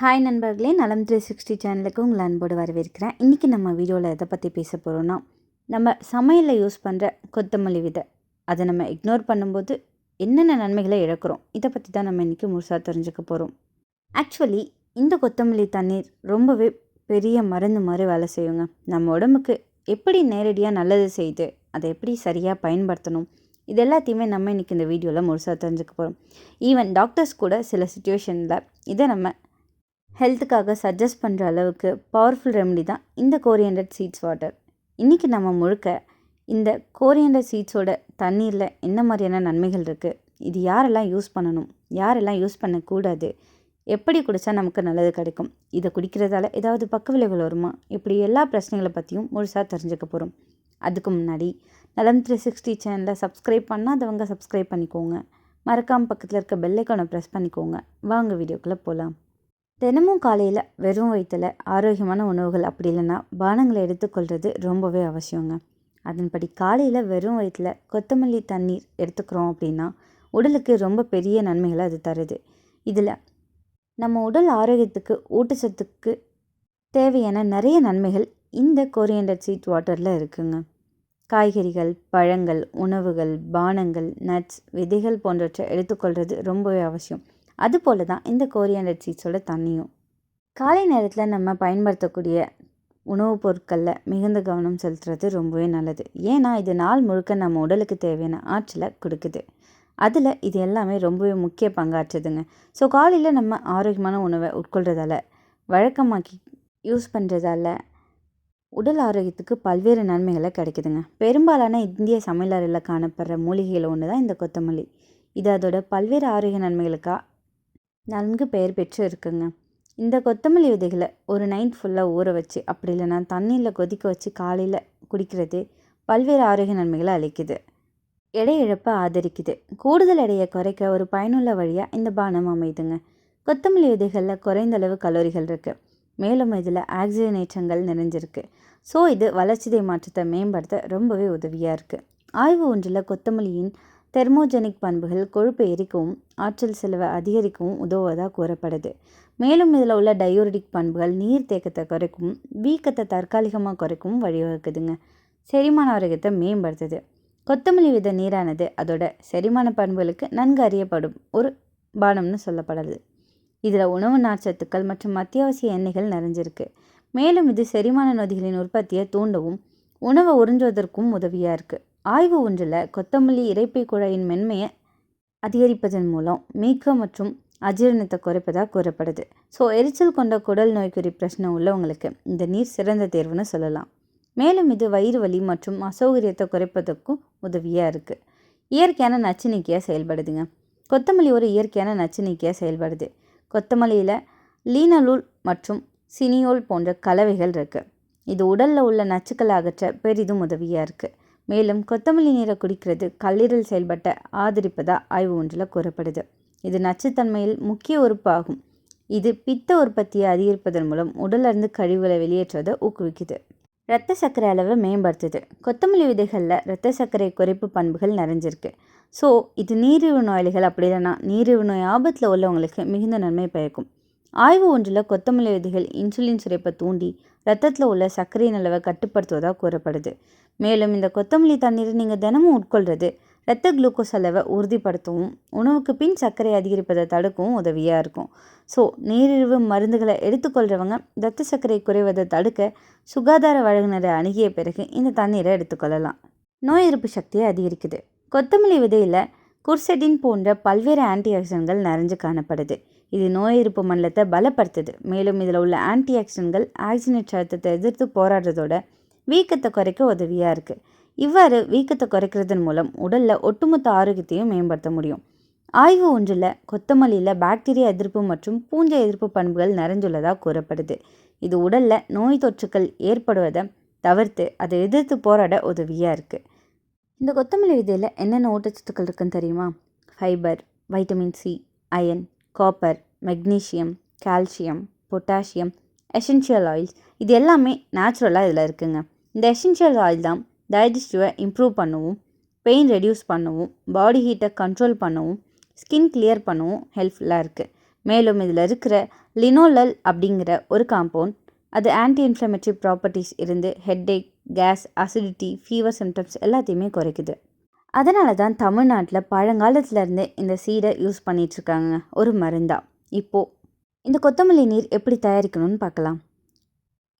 Hi நண்பர்களே நலம் three sixty சேனலுக்கு உங்களை அன்போடு வரவேற்கிறேன். இன்றைக்கி நம்ம வீடியோவில் எதை பற்றி பேச போகிறோன்னா நம்ம சமையலில் யூஸ் பண்ணுற கொத்தமல்லி விதை. அதை நம்ம இக்னோர் பண்ணும்போது என்னென்ன நன்மைகளை இழக்கிறோம்? இதை பற்றி தான் நம்ம இன்றைக்கி முழுசாக தெரிஞ்சுக்க போகிறோம் ஆக்சுவலி இந்த கொத்தமல்லி தண்ணீர் ரொம்பவே பெரிய மருந்து மாதிரி வேலை செய்யுங்க. நம்ம உடம்புக்கு எப்படி நேரடியாக நல்லது செய்யுது அதை எப்படி சரியாக பயன்படுத்தணும் இது எல்லாத்தையுமே நம்ம இன்றைக்கி இந்த வீடியோவில் முழுசாக தெரிஞ்சுக்க போகிறோம் ஈவன் டாக்டர்ஸ் கூட சில சுச்சுவேஷனில் இதை நம்ம ஹெல்த்துக்காக சஜஸ்ட் பண்ணுற அளவுக்கு பவர்ஃபுல் ரெமெடி தான் இந்த கோரியண்டட் சீட்ஸ் வாட்டர் இன்றைக்கி நம்ம முழுக்க இந்த கோரியண்டட் சீட்ஸோட தண்ணீரில் என்ன மாதிரியான நன்மைகள் இருக்குது இது யாரெல்லாம் யூஸ் பண்ணணும்? யாரெல்லாம் யூஸ் பண்ணக்கூடாது? எப்படி குடித்தா நமக்கு நல்லது கிடைக்கும்? இதை குடிக்கிறதால ஏதாவது பக்க விளைவுகள் வருமா? இப்படி எல்லா பிரச்சனைகளை பற்றியும் முழுசாக தெரிஞ்சுக்க போகிறோம் அதுக்கு முன்னாடி நலம் த்ரீ சிக்ஸ்டி சேனலை சப்ஸ்கிரைப் பண்ணாதவங்க சப்ஸ்கிரைப் பண்ணிக்கோங்க. மறக்காமல் பக்கத்தில் இருக்க பெல்லைக்கானை ப்ரெஸ் பண்ணிக்கோங்க. வாங்க வீடியோக்குள்ளே போகலாம் தினமும் காலையில் வெறும் வயிற்றில் ஆரோக்கியமான உணவுகள் அப்படி இல்லைன்னா பானங்களை எடுத்துக்கொள்கிறது ரொம்பவே அவசியங்க. அதன்படி காலையில் வெறும் வயிற்றில் கொத்தமல்லி தண்ணீர் எடுத்துக்கிறோம் அப்படின்னா உடலுக்கு ரொம்ப பெரிய நன்மைகளை அது தருது. இதில் நம்ம உடல் ஆரோக்கியத்துக்கு ஊட்டச்சத்துக்கு தேவையான நிறைய நன்மைகள் இந்த கோரியண்டட் சீட் வாட்டரில் இருக்குங்க. காய்கறிகள் பழங்கள் உணவுகள் பானங்கள் நட்ஸ் விதைகள் போன்றவற்றை எடுத்துக்கொள்கிறது ரொம்பவே அவசியம். அதுபோல தான் இந்த கோரியாண்டர் சீட்ஸோட தண்ணியும். காலை நேரத்தில் நம்ம பயன்படுத்தக்கூடிய உணவுப் பொருட்களில் மிகுந்த கவனம் செலுத்துறது ரொம்பவே நல்லது. ஏன்னா இது நாள் முழுக்க நம்ம உடலுக்கு தேவையான ஆற்றலை கொடுக்குது. அதில் இது எல்லாமே ரொம்பவே முக்கிய பங்காற்றுதுங்க. ஸோ காலையில் நம்ம ஆரோக்கியமான உணவை உட்கொள்கிறதால வழக்கமாக்கி யூஸ் பண்ணுறதால உடல் ஆரோக்கியத்துக்கு பல்வேறு நன்மைகளை கிடைக்குதுங்க. பெரும்பாலான இந்திய சமையலறையில் காணப்படுற மூலிகையில் ஒன்று தான் இந்த கொத்தமல்லி. இது அதோட பல்வேறு ஆரோக்கிய நன்மைகளுக்காக நன்கு பெயர் பெற்று இருக்குங்க. இந்த கொத்தமல்லி விதைகளை ஒரு நைட் ஃபுல்லாக ஊற வச்சு அப்படி இல்லைன்னா தண்ணியில் கொதிக்க வச்சு காலையில் குடிக்கிறது பல்வேறு ஆரோக்கிய நன்மைகளை அளிக்குது. எடை இழப்பை ஆதரிக்குது. கூடுதல் எடையை குறைக்க ஒரு பயனுள்ள வழியாக இந்த பானம் அமைதுங்க. கொத்தமல்லி விதைகளில் குறைந்த அளவு கலோரிகள் இருக்குது மேலும் இதில் ஆக்சிஜனேற்றங்கள் நிறைஞ்சிருக்கு. ஸோ இது வளர்ச்சிதை மாற்றத்தை மேம்படுத்த ரொம்பவே உதவியாக இருக்குது ஆய்வு ஒன்றில் கொத்தமல்லியின் தெர்மோஜெனிக் பண்புகள் கொழுப்பை எரிக்கவும் ஆற்றல் செலவை அதிகரிக்கவும் உதவுவதாக கூறப்படுது. மேலும் இதில் உள்ள டயோரிடிக் பண்புகள் நீர் தேக்கத்தை குறைக்கும் வீக்கத்தை தற்காலிகமாக குறைக்கவும் வழிவகுக்குதுங்க. செரிமான ஆரோக்கியத்தை மேம்படுத்துது. கொத்தமல்லி வித நீரானது அதோட செரிமான பண்புகளுக்கு நன்கு அறியப்படும் ஒரு பானம்னு சொல்லப்படுது. இதில் உணவு நார்ச்சத்துக்கள் மற்றும் அத்தியாவசிய எண்ணெய்கள் நிறைஞ்சிருக்கு. மேலும் இது செரிமான நொதிகளின் உற்பத்தியை தூண்டவும் உணவை உறிஞ்சுவதற்கும் உதவியாக இருக்குது ஆய்வு ஒன்றில் கொத்தமல்லி இறைப்பை குழாயின் மென்மையை அதிகரிப்பதன் மூலம் மீக்கம் மற்றும் அஜீரணத்தை குறைப்பதாக கூறப்படுது. ஸோ எரிச்சல் கொண்ட குடல் நோய்க்குறி பிரச்சனை உள்ளவங்களுக்கு இந்த நீர் சிறந்த தேர்வுன்னு சொல்லலாம். மேலும் இது வயிறு வலி மற்றும் அசௌகரியத்தை குறைப்பதற்கும் உதவியாக இருக்குது இயற்கையான நச்சு நீக்கியாக செயல்படுதுங்க. கொத்தமல்லி ஒரு இயற்கையான நச்சு நீக்கியாக செயல்படுது. கொத்தமல்லியில் லீனலூல் மற்றும் சினியோல் போன்ற கலவைகள் இருக்குது இது உடலில் உள்ள நச்சுக்களை அகற்ற பெரிதும் உதவியாக இருக்குது மேலும் கொத்தமல்லி நீரை குடிக்கிறது கல்லீரல் செயல்பட்ட ஆதரிப்பதாக ஆய்வு ஒன்றில் கூறப்படுது. இது நச்சுத்தன்மையில் முக்கிய உறுப்பு ஆகும் இது பித்த உற்பத்தியை அதிகரிப்பதன் மூலம் உடலிருந்து கழிவுகளை வெளியேற்றுவதை ஊக்குவிக்குது. இரத்த சர்க்கரை அளவை மேம்படுத்துது. கொத்தமல்லி விதைகளில் இரத்த சர்க்கரை குறைப்பு பண்புகள் நிறைஞ்சிருக்கு. ஸோ இது நீரிழிவு நோயாளிகள் அப்படி இல்லைன்னா நீரிழிவு நோய் ஆபத்தில் உள்ளவங்களுக்கு மிகுந்த நன்மை பயக்கும். ஆய்வு ஒன்றில் கொத்தமல்லி விதைகள் இன்சுலின் சுரப்பை தூண்டி ரத்தத்தில் உள்ள சர்க்கரையின் அளவை கட்டுப்படுத்துவதாக கூறப்படுது. மேலும் இந்த கொத்தமல்லி தண்ணீரை நீங்கள் தினமும் உட்கொள்கிறது இரத்த குளுக்கோஸ் அளவை உறுதிப்படுத்தவும் உணவுக்கு பின் சர்க்கரை அதிகரிப்பதை தடுக்கவும் உதவியாக இருக்கும். ஸோ நீரிழிவு மருந்துகளை எடுத்துக்கொள்கிறவங்க இரத்த சர்க்கரை குறைவதை தடுக்க சுகாதார வழங்கினரை அணுகிய பிறகு இந்த தண்ணீரை எடுத்துக்கொள்ளலாம். நோய் எதிர்ப்பு சக்தியை அதிகரிக்குது. கொத்தமல்லி விதையில் குர்செடின் போன்ற பல்வேறு ஆன்டி ஆக்சிடென்ட்கள் நிறைஞ்சு காணப்படுது. இது நோய் எதிர்ப்பு மண்டலத்தை பலப்படுத்துது. மேலும் இதில் உள்ள ஆன்டி ஆக்சிடென்ட்கள் ஆக்சிஜனேட் சத்தத்தை எதிர்த்து போராடுறதோட வீக்கத்தை குறைக்க உதவியாக இருக்குது இவ்வாறு வீக்கத்தை குறைக்கிறதன் மூலம் உடலில் ஒட்டுமொத்த ஆரோக்கியத்தையும் மேம்படுத்த முடியும். ஆய்வு ஒன்றில் கொத்தமல்லியில் பாக்டீரியா எதிர்ப்பு மற்றும் பூஞ்சை எதிர்ப்பு பண்புகள் நிறைஞ்சுள்ளதாக கூறப்படுது. இது உடலில் நோய் தொற்றுக்கள் ஏற்படுவதை தவிர்த்து அதை எதிர்த்து போராட உதவியாக இருக்குது இந்த கொத்தமல்லி விதையில் என்னென்ன ஊட்டச்சத்துக்கள் இருக்குன்னு தெரியுமா? Fibre vitamin C iron copper magnesium calcium potassium essential oils. இது எல்லாமே நேச்சுரலாக இதில் இருக்குங்க. இந்த எசென்ஷியல் ஆயில் தான் டைஜஸ்டிவை இம்ப்ரூவ் பண்ணவும் பெயின் ரெடியூஸ் பண்ணவும் பாடி ஹீட்டை கண்ட்ரோல் பண்ணவும் ஸ்கின் கிளியர் பண்ணவும் ஹெல்ப்ஃபுல்லாக இருக்குது மேலும் இதில் இருக்கிற லினோலல் அப்படிங்கிற ஒரு காம்பவுண்ட் அது ஆன்டி இன்ஃப்ளமேட்ரி ப்ராப்பர்ட்டிஸ் இருந்து headache gas acidity fever symptoms எல்லாத்தையுமே குறைக்குது. அதனால தான் தமிழ்நாட்டில் பழங்காலத்துலேருந்தே இந்த சீடை யூஸ் பண்ணிகிட்ருக்காங்க ஒரு மருந்தா. இப்போது இந்த கொத்தமல்லி நீர் எப்படி தயாரிக்கணும்னு பார்க்கலாம்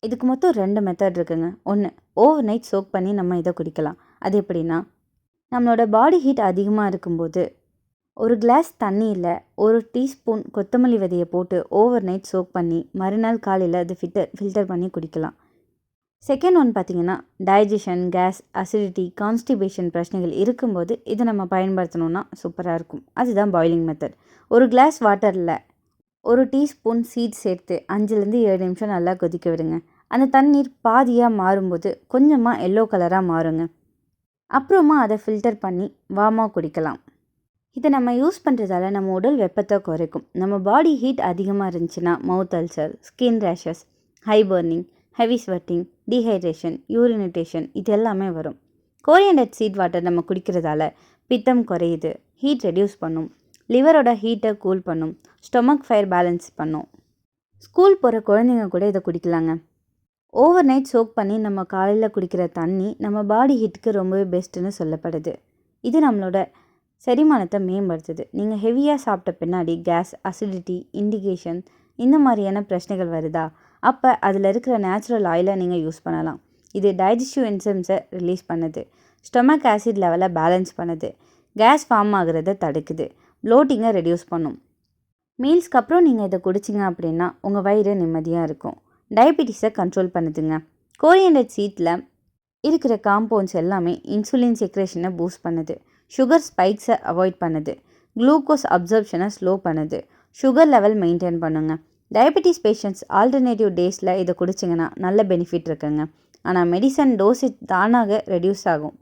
இதுக்கு மொத்தம் ரெண்டு மெத்தட் இருக்குங்க. ஒன்று ஓவர் நைட் சோக் பண்ணி நம்ம இதை குடிக்கலாம். அது எப்படின்னா நம்மளோட பாடி ஹீட் அதிகமாக இருக்கும்போது ஒரு கிளாஸ் தண்ணியில் ஒரு டீஸ்பூன் கொத்தமல்லி விதையை போட்டு ஓவர் நைட் சோக் பண்ணி மறுநாள் காலையில் அது ஃபில்டர் ஃபில்டர் பண்ணி குடிக்கலாம். செகண்ட் ஒன் பார்த்திங்கன்னா டைஜஷன் கேஸ் அசிடிட்டி கான்ஸ்டிபேஷன் பிரச்சனைகள் இருக்கும்போது இதை நம்ம பயன்படுத்தணுன்னா சூப்பராக இருக்கும். அதுதான் பாயிலிங் மெத்தட் ஒரு கிளாஸ் வாட்டரில் ஒரு டீஸ்பூன் சீட் சேர்த்து அஞ்சுலேருந்து ஏழு நிமிஷம் நல்லா கொதிக்க விடுங்க. அந்த தண்ணீர் பாதியாக மாறும்போது கொஞ்சமாக எல்லோ கலராக மாறுங்க. அப்புறமா அதை ஃபில்டர் பண்ணி வாமாக குடிக்கலாம். இதை நம்ம யூஸ் பண்ணுறதால நம்ம உடல் வெப்பத்தை குறைக்கும். நம்ம பாடி ஹீட் அதிகமாக இருந்துச்சுன்னா mouth ulcer skin rashes high burning heavy sweating dehydration urination இது எல்லாமே வரும். கோரியண்டட் சீட் வாட்டர் நம்ம குடிக்கிறதால பித்தம் குறையுது ஹீட் ரெடியூஸ் பண்ணும். லிவரோட ஹீட்டை கூல் பண்ணும். ஸ்டொமக் ஃபயர் பேலன்ஸ் பண்ணும். ஸ்கூல் போகிற குழந்தைங்க கூட இதை குடிக்கலாங்க. ஓவர் நைட் சோக் பண்ணி நம்ம காலையில் குடிக்கிற தண்ணி நம்ம பாடி ஹீட்டுக்கு ரொம்பவே பெஸ்ட்டுன்னு சொல்லப்படுது. இது நம்மளோட செரிமானத்தை மேம்படுத்துது. நீங்கள் ஹெவியாக சாப்பிட்ட பின்னாடி கேஸ் அசிடிட்டி இண்டிகேஷன் இந்த மாதிரியான பிரச்சனைகள் வருதா? அப்போ அதில் இருக்கிற நேச்சுரல் ஆயிலை நீங்கள் யூஸ் பண்ணலாம். இது டைஜஸ்டிவ் என்சைம்ஸை ரிலீஸ் பண்ணுது. ஸ்டொமக் ஆசிட் லெவலை பேலன்ஸ் பண்ணுது. கேஸ் ஃபார்ம் ஆகிறத தடுக்குது. ப்ளோட்டிங்கை ரெடியூஸ் பண்ணும். மீல்ஸ்க்கு அப்புறம் நீங்கள் இதை குடிச்சிங்க அப்படின்னா உங்கள் வயிறு நிம்மதியாக இருக்கும். டயபிட்டிஸை கண்ட்ரோல் பண்ணுதுங்க. கோரியண்டட் சீட்டில் இருக்கிற காம்பவுண்ட்ஸ் எல்லாமே இன்சுலின் செக்ரேஷனை பூஸ்ட் பண்ணுது. சுகர் ஸ்பைக்ஸை அவாய்ட் பண்ணுது. குளுக்கோஸ் அப்சர்ப்ஷனை ஸ்லோ பண்ணுது. சுகர் லெவல் மெயின்டைன் பண்ணுங்கள் டயபெட்டிஸ் பேஷண்ட்ஸ் ஆல்டர்னேட்டிவ் டேஸில் இதை குடிச்சிங்கன்னா நல்ல பெனிஃபிட் இருக்குங்க. ஆனால் மெடிசன் டோசேஜ் தானாக ரெடியூஸ் ஆகும்.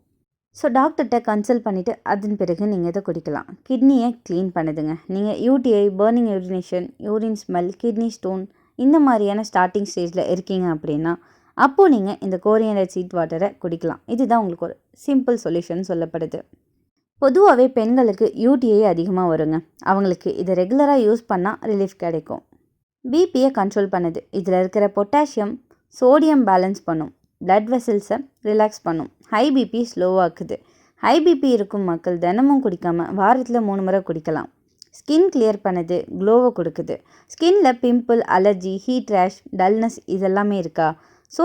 ஸோ டாக்டர்கிட்ட கன்சல்ட் பண்ணிவிட்டு அதன் பிறகு நீங்கள் இதை குடிக்கலாம். கிட்னியை க்ளீன் பண்ணுதுங்க. நீங்கள் UTI burning urination urine smell kidney stone இந்த மாதிரியான ஸ்டார்டிங் ஸ்டேஜில் இருக்கீங்க அப்படின்னா அப்போது நீங்கள் இந்த கோரியண்டர் சீட் வாட்டரை குடிக்கலாம். இதுதான் உங்களுக்கு ஒரு சிம்பிள் சொல்யூஷன் சொல்லப்படுது. பொதுவாகவே பெண்களுக்கு யூடிஐ அதிகமாக வருங்க. அவங்களுக்கு இதை ரெகுலராக யூஸ் பண்ணால் ரிலீஃப் கிடைக்கும். பிபியை கண்ட்ரோல் பண்ணுது. இதில் இருக்கிற பொட்டாசியம் சோடியம் பேலன்ஸ் பண்ணும். பிளட் வெசல்ஸை ரிலாக்ஸ் பண்ணும். ஹை பிபி ஸ்லோவாக்குது ஹை பிபி இருக்கும் மக்கள் தினமும் குடிக்காமல் வாரத்தில் மூணு முறை குடிக்கலாம். ஸ்கின் கிளியர் பண்ணுது க்ளோவை கொடுக்குது. ஸ்கின்ல pimple allergy heat rash dullness இதெல்லாமே இருக்கா? ஸோ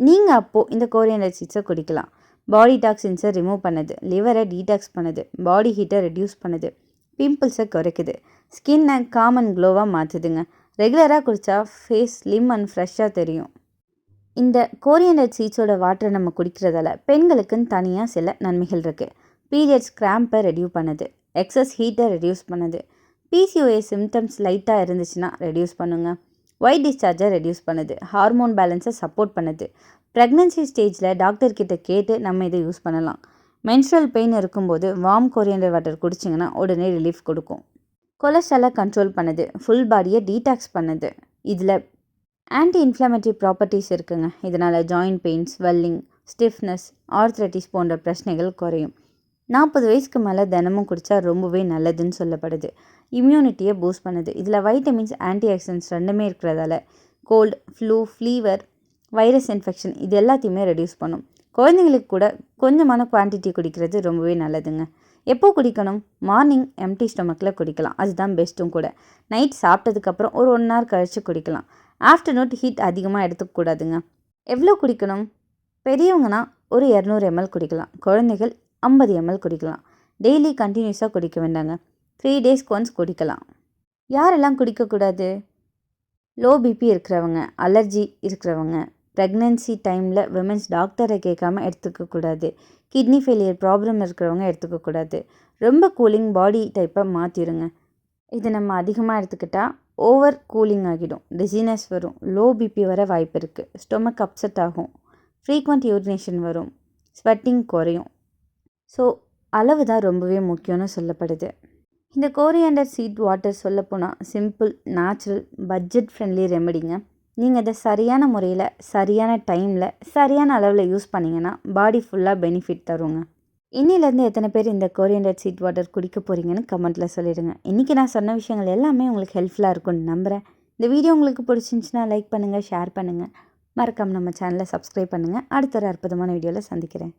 நீங்கள் அப்போது இந்த கோரியண்டர் சீட்ஸை குடிக்கலாம். பாடி டாக்ஸின்ஸை ரிமூவ் பண்ணுது. லிவரை டீடாக்ஸ் பண்ணுது. பாடி ஹீட்டை ரெடியூஸ் பண்ணுது. பிம்பிள்ஸை குறைக்குது. ஸ்கின்னை காமன் க்ளோவாக மாற்றுதுங்க ரெகுலராக குடித்தா ஃபேஸ் ஸ்லிம் அண்ட் ஃப்ரெஷ்ஷாக தெரியும். இந்த கோரியண்டர் சீட்ஸோட வாட்டரை நம்ம குடிக்கிறதால பெண்களுக்குன்னு தனியாக சில நன்மைகள் இருக்குது பீரியட்ஸ் கிராம்பை ரெடியூ பண்ணுது. எக்ஸஸ் ஹீட்டை ரெடியூஸ் பண்ணுது. பிசிஓஏ சிம்டம்ஸ் லைட்டாக இருந்துச்சுன்னா ரெடியூஸ் பண்ணுங்க. ஒயிட் டிஸ்சார்ஜை ரெடியூஸ் பண்ணுது. ஹார்மோன் பேலன்ஸை சப்போர்ட் பண்ணுது. ப்ரெக்னன்சி ஸ்டேஜில் டாக்டர்கிட்ட கேட்டு நம்ம இதை யூஸ் பண்ணலாம். மென்ஸ்ட்ரல் பெயின் இருக்கும்போது வார்ம் கொரியண்டர் வாட்டர் குடிச்சிங்கன்னா உடனே ரிலீஃப் கொடுக்கும். கொலஸ்ட்ராலை கண்ட்ரோல் பண்ணுது. ஃபுல் பாடியை டீடாக்ஸ் பண்ணுது. இதில் ஆன்டி இன்ஃப்ளமேட்டரி ப்ராப்பர்ட்டிஸ் இருக்குங்க. இதனால் joint pain swelling stiffness arthritis போன்ற பிரச்சனைகள் குறையும். நாற்பது வயசுக்கு மேலே தினமும் குடித்தா ரொம்பவே நல்லதுன்னு சொல்லப்படுது. இம்யூனிட்டியை பூஸ்ட் பண்ணுது. இதில் வைட்டமின்ஸ் ஆன்டி ஆக்சிடென்ட்ஸ் ரெண்டுமே இருக்கிறதால cold flu fever virus infection இது எல்லாத்தையுமே ரெடியூஸ் பண்ணும். குழந்தைங்களுக்கு கூட கொஞ்சமான குவான்டிட்டி குடிக்கிறது ரொம்பவே நல்லதுங்க. எப்போ குடிக்கணும்? மார்னிங் எம்டி ஸ்டொமக்கில் குடிக்கலாம். அதுதான் பெஸ்ட்டும் கூட. நைட் சாப்பிட்டதுக்கப்புறம் ஒரு ஒன் ஹவர் கழித்து குடிக்கலாம். ஆஃப்டர்நூன் ஹீட் அதிகமாக எடுத்துக்கூடாதுங்க எவ்வளோ குடிக்கணும்? பெரியவங்கன்னா ஒரு இரநூறு எம்எல் குடிக்கலாம். குழந்தைகள் ஐம்பது எம்எல் குடிக்கலாம். டெய்லி கண்டினியூஸாக குடிக்க வேண்டாங்க. த்ரீ டேஸ்க்கு ஒன்ஸ் குடிக்கலாம். யாரெல்லாம் குடிக்கக்கூடாது? லோ பிபி இருக்கிறவங்க அலர்ஜி இருக்கிறவங்க. ப்ரெக்னென்சி டைமில் விமென்ஸ் டாக்டரை கேட்காம எடுத்துக்கக்கூடாது கிட்னி ஃபெயிலியர் ப்ராப்ளம் இருக்கிறவங்க எடுத்துக்கக்கூடாது ரொம்ப கூலிங் பாடி டைப்பை மாற்றிடுங்க இது நம்ம அதிகமாக எடுத்துக்கிட்டால் ஓவர் கூலிங் ஆகிடும். டிசீனஸ் வரும். லோ பிபி வர வாய்ப்பு இருக்குது ஸ்டொமக் அப்செட் ஆகும். ஃப்ரீக்வெண்ட் யூரினேஷன் வரும். ஸ்வெட்டிங் குறையும். ஸோ அளவு தான் ரொம்பவே முக்கியம்னு சொல்லப்படுது. இந்த கோரியாண்டர் சீட் வாட்டர் சொல்லப்போனால் சிம்பிள் நேச்சுரல் பட்ஜெட் ஃப்ரெண்ட்லி ரெமெடிங்க நீங்கள் அதை சரியான முறையில் சரியான டைமில் சரியான அளவில் யூஸ் பண்ணிங்கன்னா பாடி ஃபுல்லாக பெனிஃபிட் தருங்க. இன்னிலேருந்து எத்தனை பேர் இந்த கோரியண்டட் சீட் வாட்டர் குடிக்க போகிறீங்கன்னு கமெண்ட்டில் சொல்லிடுங்க. இன்றைக்கி நான் சொன்ன விஷயங்கள் எல்லாமே உங்களுக்கு ஹெல்ப்ஃபுல்லாக இருக்கும்னு நம்புகிறேன் இந்த வீடியோ உங்களுக்கு பிடிச்சிருந்துச்சுன்னா லைக் பண்ணுங்கள் ஷேர் பண்ணுங்கள் மறக்காமல் நம்ம சேனலை சப்ஸ்கிரைப் பண்ணுங்கள் அடுத்த ஒரு அற்புதமான வீடியோவில் சந்திக்கிறேன்.